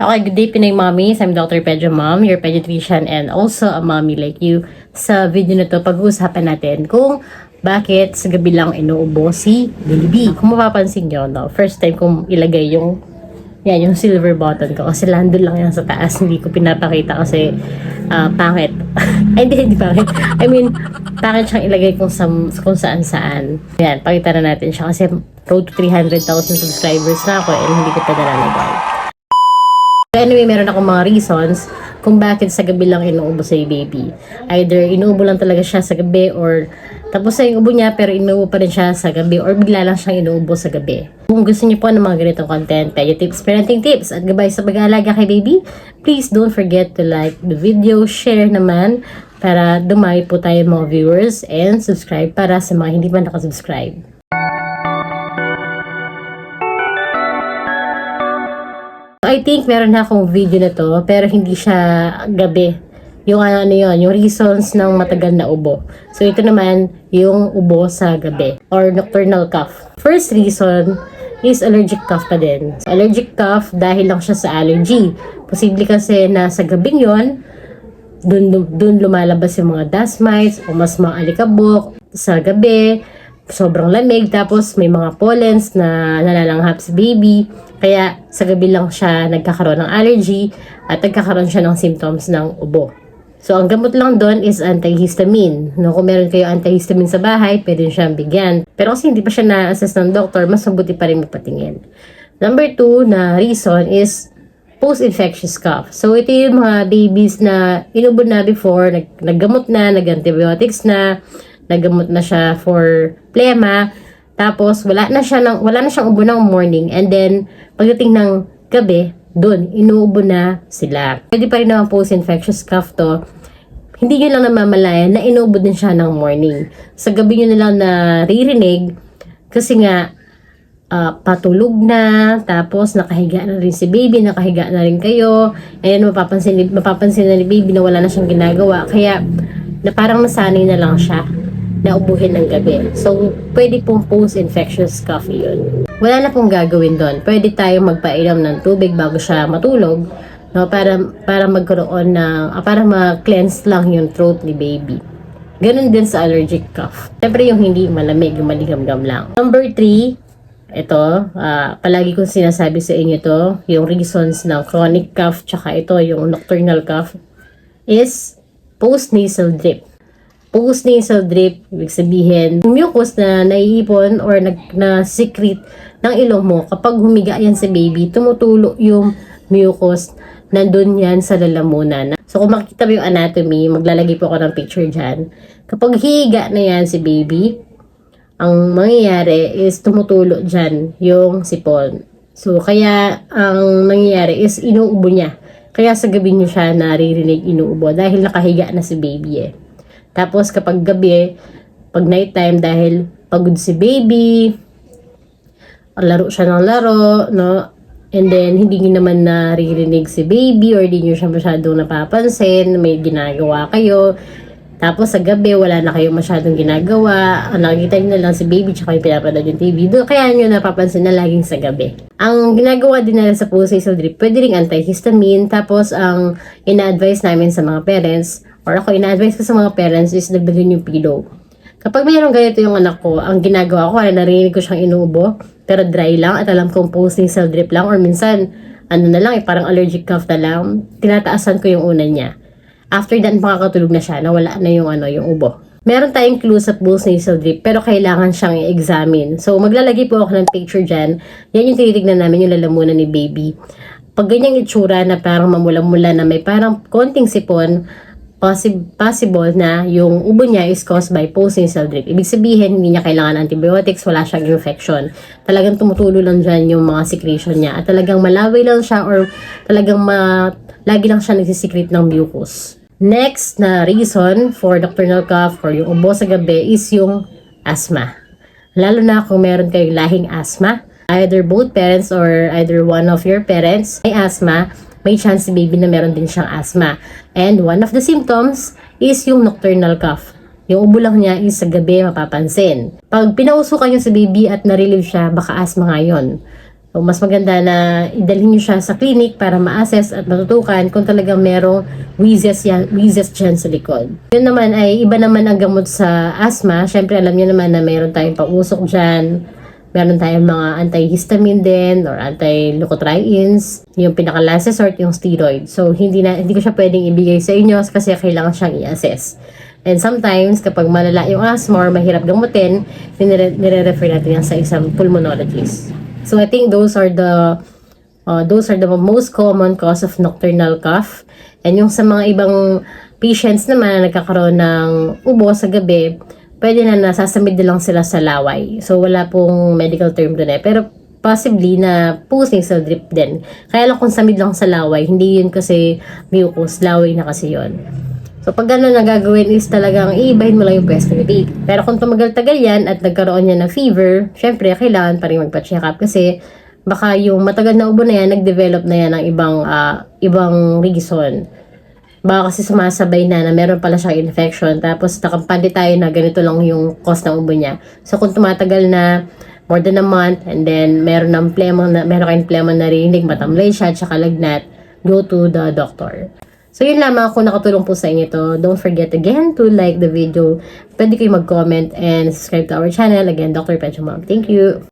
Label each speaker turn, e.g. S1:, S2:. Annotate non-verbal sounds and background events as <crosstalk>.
S1: Okay, good day Pinay Mommies. I'm Dr. Pedro Mom, your pediatrician and also a mommy like you. Sa video na to, pag-uusapan natin kung bakit sa gabi lang inuubo si baby. Kung mapapansin nyo, no, first time kong ilagay yung yan, yung silver button ko. Kasi landon lang yan sa taas. Hindi ko pinapakita kasi ah, pangit. <laughs> Ay, hindi, hindi pangit. I mean, pangit siyang ilagay kung, sa, kung saan saan. Yan, pakita na natin siya. Kasi road to 300,000 subscribers na ako and hindi ko pa nalalagay. Anyway, meron akong mga reasons kung bakit sa gabi lang inuubo sa baby. Either inuubo lang talaga siya sa gabi or tapos na yung ubo niya pero inuubo pa rin siya sa gabi or bigla lang siyang inuubo sa gabi. Kung gusto niyo po ng mga ganitong content, pedia tips, parenting tips at gabay sa pag-aalaga kay baby, please don't forget to like the video, share naman para dumami po tayo mga viewers and subscribe para sa mga hindi pa nakasubscribe. I think meron na akong video na to, pero hindi siya gabi. Yung ano, yun, yung reasons ng matagal na ubo. So ito naman, yung ubo sa gabi or nocturnal cough. First reason is allergic cough pa din. So, allergic cough dahil lang siya sa allergy. Posible kasi na sa gabing yon dun, dun lumalabas yung mga dust mites o mas mga alikabok sa gabi sobrang lamig tapos may mga pollens na nalalanghap si baby kaya sa gabi lang siya nagkakaroon ng allergy at nagkakaroon siya ng symptoms ng ubo. So ang gamot lang doon is antihistamine. No, kung meron kayo antihistamine sa bahay pwede siyang bigyan. Pero kasi hindi pa siya na-assess ng doktor mas mabuti pa rin magpatingin number two na reason is post-infectious cough. So, ito yung mga babies na inubo na before, nag naggamot na, nag-antibiotics na, naggamot na siya for plema, tapos wala na siya ng, wala na siyang ubo ng morning, and then, pagdating ng gabi, doon, inuubo na sila. Pwede pa rin naman post-infectious cough to, hindi nyo lang namamalayan na inuubo din siya ng morning. Sa gabi nyo na lang naririnig, kasi nga, ah, patulog na, tapos nakahiga na rin si baby, nakahiga na rin kayo, and mapapansin, mapapansin na ni baby na wala na siyang ginagawa, kaya na parang nasanay na lang siya na ubuhin ng gabi. So, pwede pong post-infectious cough yun. Wala na pong gagawin doon. Pwede tayong magpainom ng tubig bago siya matulog, no, para, para magkaroon ng, ah, para ma-cleanse lang yung throat ni baby. Ganun din sa allergic cough. Siyempre yung hindi malamig, yung maligamgam lang. Number three, ito, ah, palagi kong sinasabi sa inyo to, yung reasons ng chronic cough, tsaka ito, yung nocturnal cough, is post-nasal drip. Post-nasal drip, ibig sabihin, yung mucus na naiipon or nag, na ng ilong mo, kapag humiga yan sa baby, tumutulo yung mucus nandun yan sa lalamunan. So, kung makikita mo yung anatomy, maglalagay po ako ng picture dyan. Kapag higa na yan si baby, ang mangyayari is tumutulo dyan yung sipon. So, kaya ang nangyayari is inuubo niya. Kaya sa gabi niyo siya naririnig inuubo dahil nakahiga na si baby eh. Tapos kapag gabi, pag nighttime dahil pagod si baby, laro siya ng laro, no? And then, hindi niyo naman naririnig si baby or hindi niyo siya masyadong napapansin, may ginagawa kayo. Tapos sa gabi, wala na kayong masyadong ginagawa. Ang nakikita niyo na lang si baby tsaka yung pinapanood yung TV. Doon, kaya niyo napapansin na laging sa gabi. Ang ginagawa din nila sa post-nasal drip, pwede ring antihistamine. Tapos ang ina-advise namin sa mga parents, or ako ina-advise ko sa mga parents is dagdagan yung pillow. Kapag mayroong ganito yung anak ko, ang ginagawa ko, ay narinig ko siyang inuubo, pero dry lang at alam kong post-nasal drip lang or minsan, ano na lang, eh, parang allergic cough na lang, tinataasan ko yung una niya. After that, makakatulog na siya, nawala na yung ano, yung ubo. Meron tayong clue sa pulse nasal drip, pero kailangan siyang i-examine. So, maglalagay po ako ng picture dyan. Yan yung tinitignan namin yung lalamunan ni baby. Pag ganyang itsura na parang mamula-mula na may parang konting sipon, possi- possible na yung ubo niya is caused by post-nasal drip. Ibig sabihin, hindi niya kailangan antibiotics, wala siyang infection. Talagang tumutulo lang dyan yung mga secretion niya. At talagang malaway lang siya or talagang ma lagi lang siya nagsisecrete ng mucus. Next na reason for nocturnal cough or yung ubo sa gabi is yung asthma. Lalo na kung meron kayong lahing asthma, either both parents or either one of your parents may asthma, may chance si baby na meron din siyang asthma. And one of the symptoms is yung nocturnal cough. Yung ubo lang niya is sa gabi mapapansin. Pag pinausukan niyo sa baby at na-relieve siya, baka asthma nga yun. So, mas maganda na idalhin nyo siya sa clinic para ma-assess at matutukan kung talagang merong wheezes, yan, wheezes dyan sa likod. Yun naman ay iba naman ang gamot sa asthma. Siyempre alam niyo naman na meron tayong pausok dyan. Meron tayong mga antihistamine din or anti-leukotrienes. Yung pinaka-last resort, yung steroid. So, hindi na hindi ko siya pwedeng ibigay sa inyo kasi kailangan siyang i-assess. And sometimes, kapag malala yung asthma or mahirap gamutin, nire- nire-refer natin yan sa isang pulmonologist. So, I think those are the uh, those are the most common cause of nocturnal cough. And yung sa mga ibang patients naman na nagkakaroon ng ubo sa gabi, pwede na nasasamid na lang sila sa laway. So, wala pong medical term doon eh. Pero, possibly na pusing sa drip din. Kaya lang kung samid lang sa laway, hindi yun kasi mucus, laway na kasi yun. So, pag gano'n na gagawin is talagang iibahin mo lang yung pwesto ni baby. Pero kung tumagal-tagal yan at nagkaroon niya ng fever, syempre, kailangan pa rin magpa-check up kasi baka yung matagal na ubo na yan, nag-develop na yan ng ibang, ah, ibang reason. Baka kasi sumasabay na na meron pala siyang infection tapos nakampante tayo na ganito lang yung cause ng ubo niya. So, kung tumatagal na more than a month and then meron ng plema na, meron kayong plema na rinig, matamlay siya, tsaka lagnat, go to the doctor. So, yun lamang kung nakatulong po sa inyo to. Don't forget again to like the video. Pwede kayo mag-comment and subscribe to our channel. Again, Dr. Pecho Mom. Thank you.